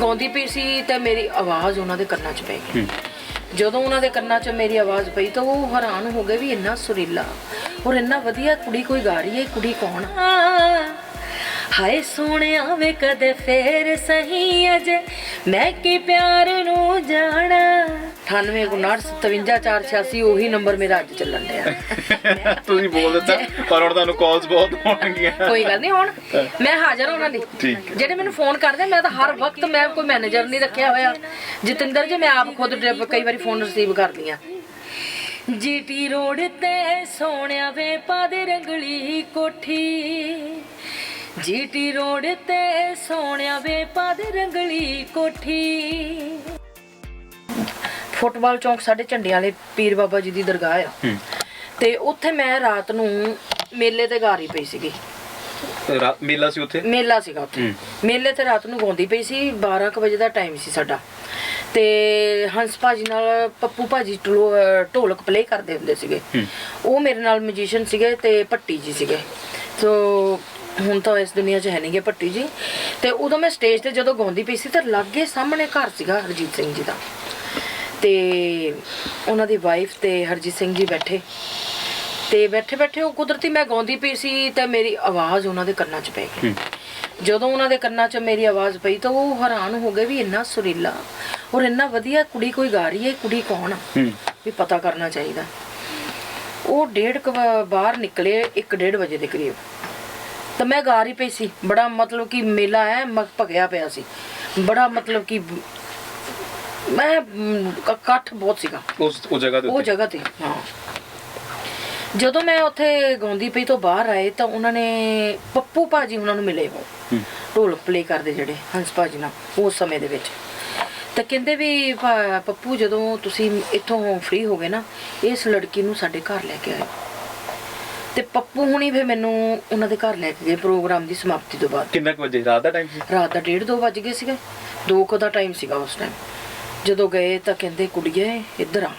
ਗਾਉਂਦੀ ਪਈ ਸੀ ਤੇ ਮੇਰੀ ਆਵਾਜ਼ ਉਹਨਾਂ ਦੇ ਕੰਨਾਂ 'ਚ ਪੈ ਗਈ। ਜਦੋਂ ਉਹਨਾਂ ਦੇ ਕੰਨਾਂ 'ਚ ਮੇਰੀ ਆਵਾਜ਼ ਪਈ ਤਾਂ ਉਹ ਹੈਰਾਨ ਹੋ ਗਏ ਵੀ ਇੰਨਾ ਸੁਰੀਲਾ ਔਰ ਇੰਨਾ ਵਧੀਆ ਕੁੜੀ ਕੋਈ ਗਾ ਰਹੀ ਹੈ ਇਹ ਕੁੜੀ ਕੌਣ? ਹਾਏ ਸੋਹਣਿਆ ਵੇ ਕਦੇ ਫੇਰ ਸਹੀ ਅਜੇ ਮੈਂ ਕੀ ਪਿਆਰ ਨੂੰ 9859575486 ਉਹੀ ਨੰਬਰ ਮੇਰਾ ਅੱਜ ਚੱਲਣ ਡਿਆ। ਤੁਸੀਂ ਬੋਲ ਦਿੱਤਾ ਪਰ ਹੁਣ ਤੁਹਾਨੂੰ ਕਾਲਸ ਬਹੁਤ ਆਉਣਗੀਆਂ ਕੋਈ ਗੱਲ ਨਹੀਂ ਹੁਣ ਮੈਂ ਹਾਜ਼ਰ ਉਹਨਾਂ ਹੈ। ਜਿਹੜੇ ਮੈਨੂੰ ਫੋਨ ਕਰਦੇ ਮੈਂ ਤਾਂ ਹਰ ਵਕਤ ਮੈਂ ਕੋਈ ਮੈਨੇਜਰ ਨਹੀਂ ਰੱਖਿਆ ਹੋਇਆ। ਜਤਿੰਦਰ ਜੀ ਮੈਂ ਆਪ ਖੁਦ ਕਈ ਵਾਰੀ ਫੋਨ ਰਿਸੀਵ ਕਰਦੀ ਆ ਜੀਟੀ ਰੋਡ ਤੇ ਸੋਹਣਿਆ ਵੇ ਪਾਦੇ ਰੰਗਲੀ ਕੋਠੀ। ਜੀਟੀ ਰੋਡ ਤੇ ਸੋਹਣਿਆ ਵੇ ਪਾਦੇ ਰੰਗਲੀ ਕੋਠੀ। ਫੁੱਟਬਾਲ ਚੌਂਕ ਸਾਡੇ ਝੰਡਿਆਂ ਵਾਲੇ ਪੀਰ ਬਾਬਾ ਜੀ ਦੀ ਦਰਗਾਹ ਆ। ਤੇ ਉੱਥੇ ਮੈਂ ਰਾਤ ਨੂੰ ਮੇਲੇ ਤੇ ਗਾ ਰਹੀ ਪਈ ਸੀਗੀ। ਮੇਲਾ ਸੀ ਉੱਥੇ? ਮੇਲਾ ਸੀਗਾ ਉੱਥੇ। ਮੇਲੇ ਤੇ ਰਾਤ ਨੂੰ ਗਾਉਂਦੀ ਪਈ ਸੀ 12 ਕੁ ਵਜੇ ਦਾ ਟਾਈਮ ਸੀ ਸਾਡਾ। ਤੇ ਹੰਸ ਭਾਜੀ ਨਾਲ ਪੱਪੂ ਭਾਜੀ ਢੋਲਕ ਪਲੇ ਕਰਦੇ ਹੁੰਦੇ ਸੀਗੇ। ਉਹ ਮੇਰੇ ਨਾਲ ਮਿਊਜ਼ੀਸ਼ੀਅਨ ਸੀਗੇ ਤੇ ਭੱਟੀ ਜੀ ਸੀਗੇ। ਸੋ ਹੁਣ ਤਾਂ ਇਸ ਦੁਨੀਆ 'ਚ ਹੈ ਨਹੀਂਗੇ ਭੱਟੀ ਜੀ। ਤੇ ਉਦੋਂ ਮੈਂ ਸਟੇਜ ਤੇ ਜਦੋਂ ਗਾਉਂਦੀ ਪਈ ਸੀ ਤਾਂ ਲਾਗੇ ਸਾਹਮਣੇ ਘਰ ਸੀਗਾ ਹਰਜੀਤ ਸਿੰਘ ਜੀ ਦਾ। ਤੇ ਉਹਨਾਂ ਦੀ ਵਾਈਫ ਤੇ ਹਰਜੀਤ ਸਿੰਘ ਜੀ ਬੈਠੇ। ਤੇ ਬੈਠੇ ਬੈਠੇ ਉਹ ਕੁਦਰਤੀ ਮੈਂ ਗਾਉਂਦੀ ਪਈ ਸੀ ਤੇ ਮੇਰੀ ਆਵਾਜ਼ ਉਹਨਾਂ ਦੇ ਕੰਨਾਂ 'ਚ ਪੈ ਗਈ। ਜਦੋਂ ਉਹਨਾਂ ਦੇ ਕੰਨਾਂ 'ਚ ਮੇਰੀ ਆਵਾਜ਼ ਪਈ ਤਾਂ ਉਹ ਹੈਰਾਨ ਹੋ ਗਏ ਵੀ ਇੰਨਾ ਸੁਰੀਲਾ ਔਰ ਇੰਨਾ ਵਧੀਆ ਕੁੜੀ ਕੋਈ ਗਾ ਰਹੀ ਹੈ ਕੁੜੀ ਕੌਣ ਆ? ਹੂੰ। ਵੀ ਪਤਾ ਕਰਨਾ ਚਾਹੀਦਾ। ਉਹ ਡੇਢ ਬਾਹਰ ਨਿਕਲੇ 1:30 ਵਜੇ ਦੇ ਕਰੀਬ। ਤਾਂ ਮੈਂ ਗਾ ਰਹੀ ਪਈ ਸੀ। ਬੜਾ ਮਤਲਬ ਕਿ ਮੇਲਾ ਹੈ ਮਗ ਭਗਿਆ ਪਿਆ ਸੀ। ਬੜਾ ਮਤਲਬ ਕਿ ਮੈਂ ਮ, ਕ- ਇਕੱਠ ਬਹੁਤ ਸੀਗਾ। ਉਸ ਉਹ ਜਗ੍ਹਾ ਦੇ ਉਹ ਉੱਤੇ? ਜਗ੍ਹਾ ਤੇ ਹਾਂ। ਜਦੋਂ ਮੈਂ ਉੱਥੇ ਗਾਉਂਦੀ ਪਈ ਤੋਂ ਬਾਹਰ ਆਏ ਤਾਂ ਉਹਨਾਂ ਨੇ ਪੱਪੂ ਭਾਜੀ ਉਹਨਾਂ ਨੂੰ ਮਿਲੇ ਉਹ। ਹੂੰ। ਢੋਲਕ ਪਲੇ ਕਰਦੇ ਜਿਹੜੇ ਹੰਸ ਭਾਜੀ ਨਾਲ ਉਸ ਸਮੇਂ ਦੇ ਵਿੱਚ। ਤਾਂ ਕਹਿੰਦੇ ਵੀ ਭਾ- ਪੱਪੂ ਜਦੋਂ ਤੁਸੀਂ ਇੱਥੋਂ ਫ੍ਰੀ ਹੋ ਗਏ ਨਾ ਇਸ ਲੜਕੀ ਨੂੰ ਸਾਡੇ ਘਰ ਲੈ ਕੇ ਆਇਓ। ਤੇ ਪੱਪੂ ਹੁਣੀ ਫੇ ਮੈਨੂੰ ਉਹਨਾਂ ਦੇ ਘਰ ਲੈ ਕੇ ਗਏ ਪ੍ਰੋਗਰਾਮ ਦੀ ਸਮਾਪਤੀ ਤੋਂ ਬਾਅਦ। ਕਿੰਨਾ ਕੁ ਵਜੇ? ਰਾਤ ਦਾ ਟਾਈਮ ਸੀ? ਰਾਤ ਦਾ 1:30 2 ਵੱਜ ਗਏ ਸੀਗੇ। 2 ਕੁ ਦਾ ਟਾਈਮ ਸੀਗਾ ਉਸ ਟਾਈਮ ਜਦੋਂ ਗਏ ਤਾਂ ਕਹਿੰਦੇ ਕੁੜੀਏ ਇੱਧਰ ਆ।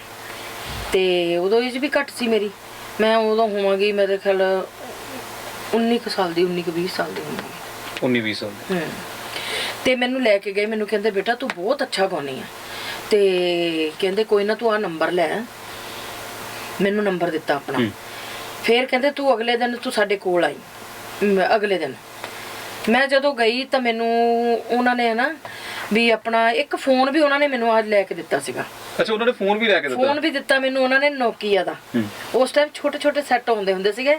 ਤੇ ਉਦੋਂ ਏਜ ਵੀ ਘੱਟ ਸੀ ਮੇਰੀ। ਮੈਂ ਉਦੋਂ ਹੋਵਾਂਗੀ ਮੇਰੇ ਖਿਆਲ 19 ਕੁ ਸਾਲ ਦੀ 19 ਕੁ 20 ਸਾਲ ਦੀ ਹੋਵਾਂਗੀ। 19 20 ਸਾਲ ਦੇ। ਤੇ ਮੈਨੂੰ ਲੈ ਕੇ ਗਏ ਮੈਨੂੰ ਕਹਿੰਦੇ ਬੇਟਾ ਤੂੰ ਬਹੁਤ ਅੱਛਾ ਗਾਉਣੀ ਆ। ਤੇ ਕਹਿੰਦੇ ਕੋਈ ਨਾ ਤੂੰ ਆ ਨੰਬਰ ਲੈ। ਮੈਨੂੰ ਨੰਬਰ ਦਿੱਤਾ ਆਪਣਾ। ਫਿਰ ਕਹਿੰਦੇ ਤੂੰ ਅਗਲੇ ਦਿਨ ਤੂੰ ਸਾਡੇ ਕੋਲ ਆਈ। ਅਗਲੇ ਦਿਨ। ਮੈਂ ਜਦੋਂ ਗਈ ਤਾਂ ਮੈਨੂੰ ਉਹਨਾਂ ਨੇ ਨਾ ਵੀ ਆਪਣਾ ਇੱਕ ਫੋਨ ਵੀ ਉਹਨਾਂ ਨੇ ਮੈਨੂੰ ਅੱਜ ਲੈ ਕੇ ਦਿੱਤਾ ਸੀਗਾ। ਅੱਛਾ ਉਹਨਾਂ ਨੇ ਫੋਨ ਵੀ ਲੈ ਕੇ ਦਿੱਤਾ? ਫੋਨ ਵੀ ਦਿੱਤਾ ਮੈਨੂੰ ਉਹਨਾਂ ਨੇ ਨੋਕੀਆ ਦਾ। ਉਸ ਟਾਈਮ ਛੋਟੇ ਛੋਟੇ ਸੈੱਟ ਆਉਂਦੇ ਹੁੰਦੇ ਸੀਗੇ।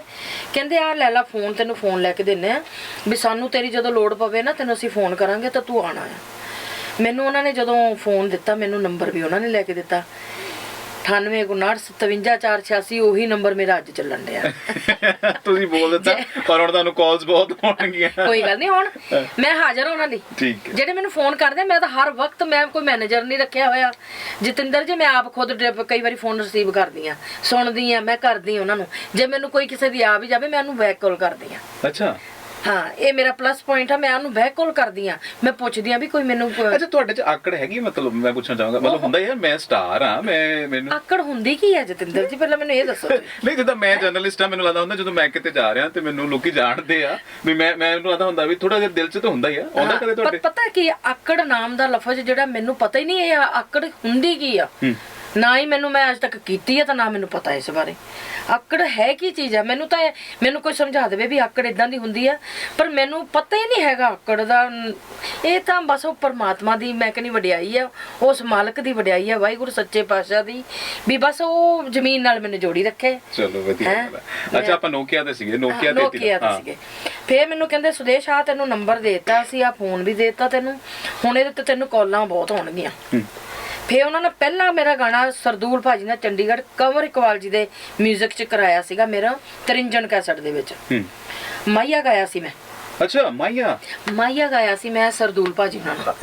ਕਹਿੰਦੇ ਆ ਲੈ ਲਾ ਫੋਨ ਤੈਨੂੰ ਫੋਨ ਲੈ ਕੇ ਦਿੰਨੇ ਆ ਵੀ ਸਾਨੂੰ ਤੇਰੀ ਜਦੋਂ ਲੋੜ ਪਵੇ ਨਾ ਤੈਨੂੰ ਅਸੀਂ ਫੋਨ ਕਰਾਂਗੇ ਤਾਂ ਤੂੰ ਆਣਾ ਆ। ਮੈਨੂੰ ਉਹਨਾਂ ਨੇ ਜਦੋਂ ਫੋਨ ਦਿੱਤਾ ਮੈਨੂੰ ਨੰਬਰ ਵੀ ਉਹਨਾਂ ਨੇ ਲੈ ਕੇ ਦਿੱਤਾ। 9859575486 ਉਹੀ ਨੰਬਰ ਮੇਰਾ ਅੱਜ ਚੱਲਣ ਡਿਆ। ਤੁਸੀਂ ਬੋਲ ਦਿੱਤਾ ਪਰ ਹੁਣ ਤੁਹਾਨੂੰ ਕਾਲਸ ਬਹੁਤ ਆਉਣਗੀਆਂ। ਕੋਈ ਗੱਲ ਨਹੀਂ ਹੁਣ ਮੈਂ ਹਾਜ਼ਰ ਹਾਂ ਉਹਨਾਂ ਠੀਕ ਹੈ। ਜਿਹੜੇ ਮੈਨੂੰ ਫੋਨ ਕਰਦੇ ਮੈਂ ਤਾਂ ਹਰ ਵਕਤ ਮੈਂ ਕੋਈ ਮੈਨੇਜਰ ਨਹੀਂ ਰੱਖਿਆ ਹੋਇਆ। ਜਤਿੰਦਰ ਜੀ ਮੈਂ ਆਪ ਖੁਦ ਕਈ ਵਾਰੀ ਫੋਨ ਰਿਸੀਵ ਕਰਦੀ ਆ ਸੁਣਦੀ ਆ ਮੈਂ ਕਰਦੀ ਉਹਨਾਂ ਨੂੰ। ਜੇ ਮੈਨੂੰ ਕੋਈ ਕਿਸੇ ਦੀ ਆ ਵੀ ਜਾਵੇ ਮੈਂ ਉਹਨੂੰ ਬੈਕ ਕਾਲ ਕਰਦੀ ਆ ਅੱਛਾ। ਹਾਂ ਇਹ ਮੇਰਾ ਪਲੱਸ ਪੁਆਇੰਟ ਆ ਮੈਂ ਉਹਨੂੰ ਬੈਕ ਕਾਲ ਕਰਦੀ ਆ ਮੈਂ ਪੁੱਛਦੀ ਆ ਵੀ ਕੋਈ ਮੈਨੂੰ ਅੱਛਾ ਤੁਹਾਡੇ ਚ ਆਕੜ ਹੈਗੀ ਮਤਲਬ ਮੈਂ ਪੁੱਛਣਾ ਚਾਹਾਂਗਾ। ਮਤਲਬ ਹੁੰਦਾ ਯਾਰ ਮੈਂ ਸਟਾਰ ਹਾਂ ਮੈਂ ਮੈਨੂੰ ਆਕੜ ਹੁੰਦੀ ਕੀ ਆ ਜਤਿੰਦਰ ਜੀ? ਪਹਿਲਾਂ ਮੈਨੂੰ ਇਹ ਦੱਸੋ। ਨਹੀਂ ਜਿੱਦਾਂ ਮੈਂ ਜਰਨਲਿਸਟ ਆ ਮੈਨੂੰ ਲੱਗਦਾ ਹੁੰਦਾ ਜਦੋਂ ਮੈਂ ਕਿਤੇ ਜਾ ਰਿਹਾ ਤੇ ਮੈਨੂੰ ਲੋਕੀ ਜਾਣਦੇ ਆ ਵੀ ਮੈਂ ਮੈਂ ਮੈਨੂੰ ਲੱਗਦਾ ਹੁੰਦਾ ਵੀ ਥੋੜਾ ਜਿਹਾ ਦਿਲ 'ਚ ਤਾਂ ਹੁੰਦਾ ਹੀ ਆ। ਆਉਂਦਾ ਕਦੇ ਤੁਹਾਡੇ? ਪਤਾ ਕੀ ਆ, ਆਕੜ ਨਾਮ ਦਾ ਲਫ਼ਜ਼ ਜਿਹੜਾ ਮੈਨੂੰ ਪਤਾ ਹੀ ਨਹੀਂ ਇਹ ਆਕੜ ਹੁੰਦੀ ਕੀ ਆ? ਨਾ ਹੀ ਮੈਨੂੰ ਮੈਂ ਅੱਜ ਤੱਕ ਕੀਤੀ ਹੈ ਤਾਂ ਨਾ ਮੈਨੂੰ ਪਤਾ ਇਸ ਬਾਰੇ। ਆਕੜ ਹੈ ਕੀ ਚੀਜ਼ ਹੈ ਮੈਨੂੰ ਤਾਂ ਮੈਨੂੰ ਕੋਈ ਸਮਝਾ ਦੇਵੇ ਵੀ ਆਕੜ ਇਦਾਂ ਦੀ ਹੁੰਦੀ ਹੈ ਪਰ ਮੈਨੂੰ ਪਤਾ ਹੀ ਨਹੀਂ ਹੈਗਾ ਆਕੜ ਦਾ। ਇਹ ਤਾਂ ਬਸ ਉਹ ਪਰਮਾਤਮਾ ਦੀ ਮੈਂ ਕਹਿੰਦੀ ਵਡਿਆਈ ਹੈ ਉਸ ਮਾਲਕ ਦੀ ਵਡਿਆਈ ਹੈ ਵਾਹਿਗੁਰੂ ਸੱਚੇ ਪਾਤਸ਼ਾਹ ਦੀ ਵੀ ਬਸ ਉਹ ਜ਼ਮੀਨ ਨਾਲ ਮੈਨੂੰ ਜੋੜੀ ਰੱਖੇ। ਚਲੋ ਵਧੀਆ। ਅੱਛਾ ਆਪਾਂ ਨੋਕੀਆ ਤੇ ਸੀਗੇ ਨੋਕੀਆ ਤੇ ਨੋਕੀਆ ਦੇ ਸੀਗੇ। ਫੇਰ ਮੈਨੂੰ ਕਹਿੰਦੇ ਸੁਦੇਸ਼ ਆ ਤੈਨੂੰ ਨੰਬਰ ਦੇਤਾ ਸੀ ਆ ਫੋਨ ਵੀ ਦੇਤਾ ਤੈਨੂੰ। ਹੁਣ ਇਹਦੇ ਤੇ ਤੈਨੂੰ ਕਾਲਾਂ ਬਹੁਤ ਹੋਣਗੀਆਂ। ਹੂੰ। ਫੇ ਉਹਨਾਂ ਨੇ ਪਹਿਲਾਂ ਮੇਰਾ ਗਾਣਾ ਸਰਦੂਲ ਭਾਜੀ ਨੇ ਚੰਡੀਗੜ੍ਹ ਕਵਰ ਇਕਵਾਲ ਜੀ ਦੇ 뮤직 ਚ ਕਰਾਇਆ ਸੀਗਾ ਮੇਰਾ ਤਰਿੰਜਨ ਕੈਸਟ ਦੇ ਵਿੱਚ। ਹੂੰ। ਮਾਈਆ ਗਾਇਆ ਸੀ ਮੈਂ। ਅੱਛਾ ਮਾਈਆ ਮਾਈਆ ਗਾਇਆ ਸੀ ਮੈਂ ਸਰਦੂਲ ਭਾਜੀ ਨਾਲ।